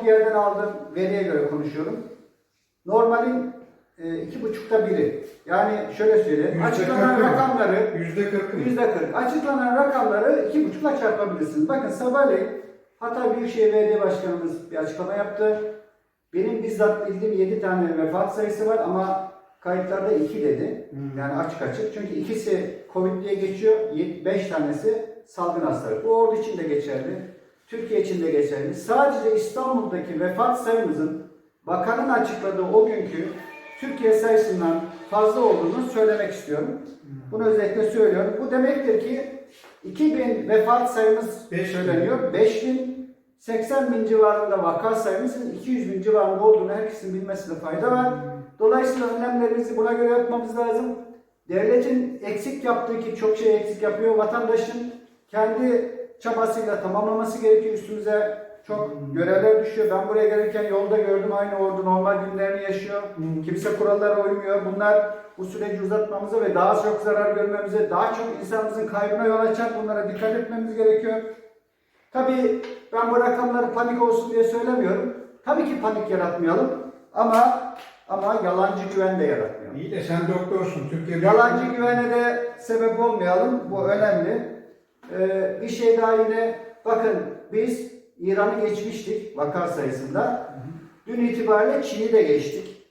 bir yerden aldığım veriye göre konuşuyorum. Normalin e, iki buçukta biri. Yani şöyle söyleyeyim. Açıklanan rakamları Yüzde kırk yüzde kırk. Açıklanan rakamları iki buçukla çarpabilirsiniz. Bakın sabahleyin Hatay Büyükşehir Belediye Başkanımız bir açıklama yaptı. Benim bizzat bildiğim 7 tane vefat sayısı var ama kayıtlarda 2 dedi. Hmm. Yani açık açık. Çünkü ikisi Covid diye geçiyor. 5 tanesi salgın hastalık. Bu ordu için de geçerli. Türkiye için de geçerli. Sadece İstanbul'daki vefat sayımızın bakanın açıkladığı o günkü Türkiye sayısından fazla olduğunu söylemek istiyorum. Bunu özellikle söylüyorum. Bu demektir ki 2000 vefat sayımız Beş bin. söyleniyor. 5000 80 bin civarında vaka sayımızın 200 bin civarında olduğunu herkesin bilmesinde fayda var. Dolayısıyla önlemlerimizi buna göre yapmamız lazım. Devletin eksik yaptığı ki çok şey eksik yapıyor. Vatandaşın kendi çabasıyla tamamlaması gerekiyor. Üstümüze çok görevler düşüyor. Ben buraya gelirken yolda gördüm aynı ordu normal günlerini yaşıyor. Kimse kurallara uymuyor. Bunlar bu süreci uzatmamıza ve daha çok zarar görmemize, daha çok insanımızın kaybına yol açar. Bunlara dikkat etmemiz gerekiyor. Tabii ben bu rakamları panik olsun diye söylemiyorum. Tabii ki panik yaratmayalım ama ama yalancı güven de yaratmayalım. İyi de sen doktorsun. Türkiye'de Yalancı güvene de sebep olmayalım. Bu önemli. Ee, bir şey daha yine bakın biz İran'ı geçmiştik vaka sayısında. Dün itibariyle Çin'i de geçtik.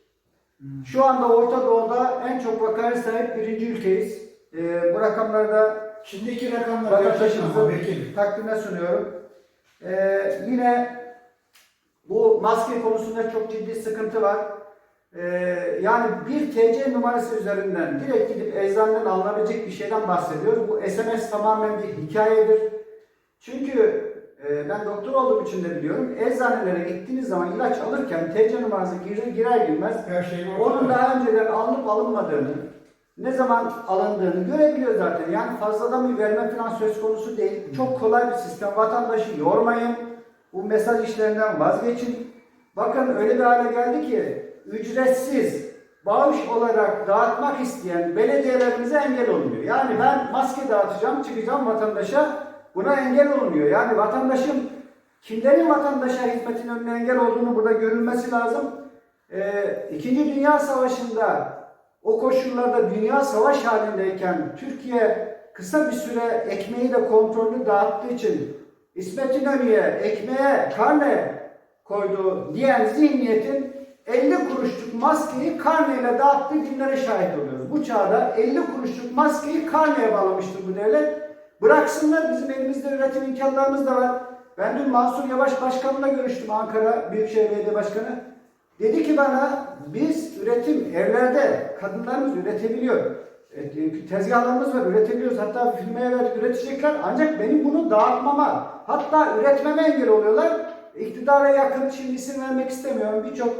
Şu anda Orta Doğu'da en çok vakaya sahip birinci ülkeyiz. Ee, bu rakamları da Şimdiki rakamlar vatandaşımızın takdimine sunuyorum. Ee, yine bu maske konusunda çok ciddi sıkıntı var. Ee, yani bir TC numarası üzerinden direkt gidip eczaneden alınabilecek bir şeyden bahsediyoruz. Bu SMS tamamen bir hikayedir. Çünkü e, ben doktor olduğum için de biliyorum. Eczanelere gittiğiniz zaman ilaç alırken TC numarası girer, girer girmez Her şey onun daha önceden alınıp alınmadığını, ne zaman alındığını görebiliyor zaten. Yani fazladan bir verme falan söz konusu değil. Çok kolay bir sistem. Vatandaşı yormayın. Bu mesaj işlerinden vazgeçin. Bakın öyle bir hale geldi ki ücretsiz bağış olarak dağıtmak isteyen belediyelerimize engel olunuyor. Yani ben maske dağıtacağım, çıkacağım vatandaşa buna engel olunuyor. Yani vatandaşın kimlerin vatandaşa hizmetin önüne engel olduğunu burada görülmesi lazım. Ee, İkinci Dünya Savaşı'nda o koşullarda dünya savaş halindeyken Türkiye kısa bir süre ekmeği de kontrollü dağıttığı için İsmet İnönü'ye ekmeğe karne koydu diyen zihniyetin 50 kuruşluk maskeyi karneyle dağıttığı günlere şahit oluyoruz. Bu çağda 50 kuruşluk maskeyi karneye bağlamıştır bu devlet. Bıraksınlar bizim elimizde üretim imkanlarımız da var. Ben dün Mansur Yavaş Başkan'la görüştüm Ankara Büyükşehir Belediye Başkanı. Dedi ki bana biz üretim evlerde kadınlarımız üretebiliyor. E, Tezgahlarımız var üretebiliyoruz. Hatta firmaya verdik üretecekler. Ancak benim bunu dağıtmama hatta üretmeme engel oluyorlar. İktidara yakın şimdi isim vermek istemiyorum. Birçok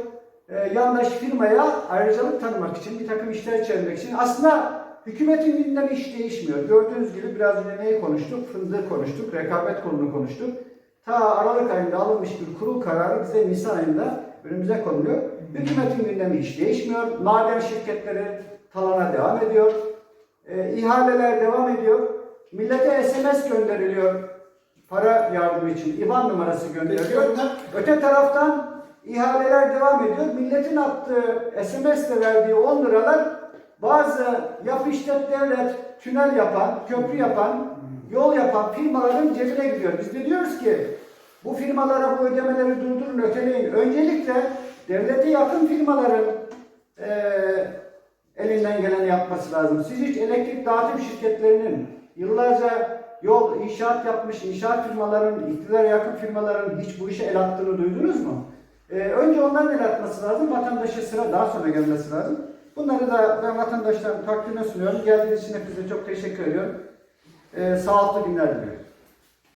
e, yandaş firmaya ayrıcalık tanımak için bir takım işler çevirmek için aslında hükümetin gündemi hiç değişmiyor. Gördüğünüz gibi biraz önce neyi konuştuk? Fındığı konuştuk, rekabet konunu konuştuk. Ta Aralık ayında alınmış bir kurul kararı bize Nisan ayında önümüze konuluyor. Hükümetin gündemi hiç değişmiyor. Maden şirketleri talana devam ediyor. E, ihaleler devam ediyor. Millete SMS gönderiliyor. Para yardımı için IBAN numarası gönderiliyor. Öte taraftan ihaleler devam ediyor. Milletin attığı SMS'le verdiği 10 liralar bazı yapı işlet devlet tünel yapan, köprü yapan, yol yapan firmaların cebine gidiyor. Biz de diyoruz ki bu firmalara bu ödemeleri durdurun, öteleyin. Öncelikle devlete yakın firmaların eee, elinden geleni yapması lazım. Siz hiç elektrik dağıtım şirketlerinin yıllarca yol inşaat yapmış inşaat firmaların, iktidara yakın firmaların hiç bu işe el attığını duydunuz mu? Ee, önce onların el atması lazım, vatandaşa sıra daha sonra gelmesi lazım. Bunları da ben vatandaşların takdirine sunuyorum. Geldiğiniz için hepinize çok teşekkür ediyorum. Ee, sağlıklı günler diliyorum.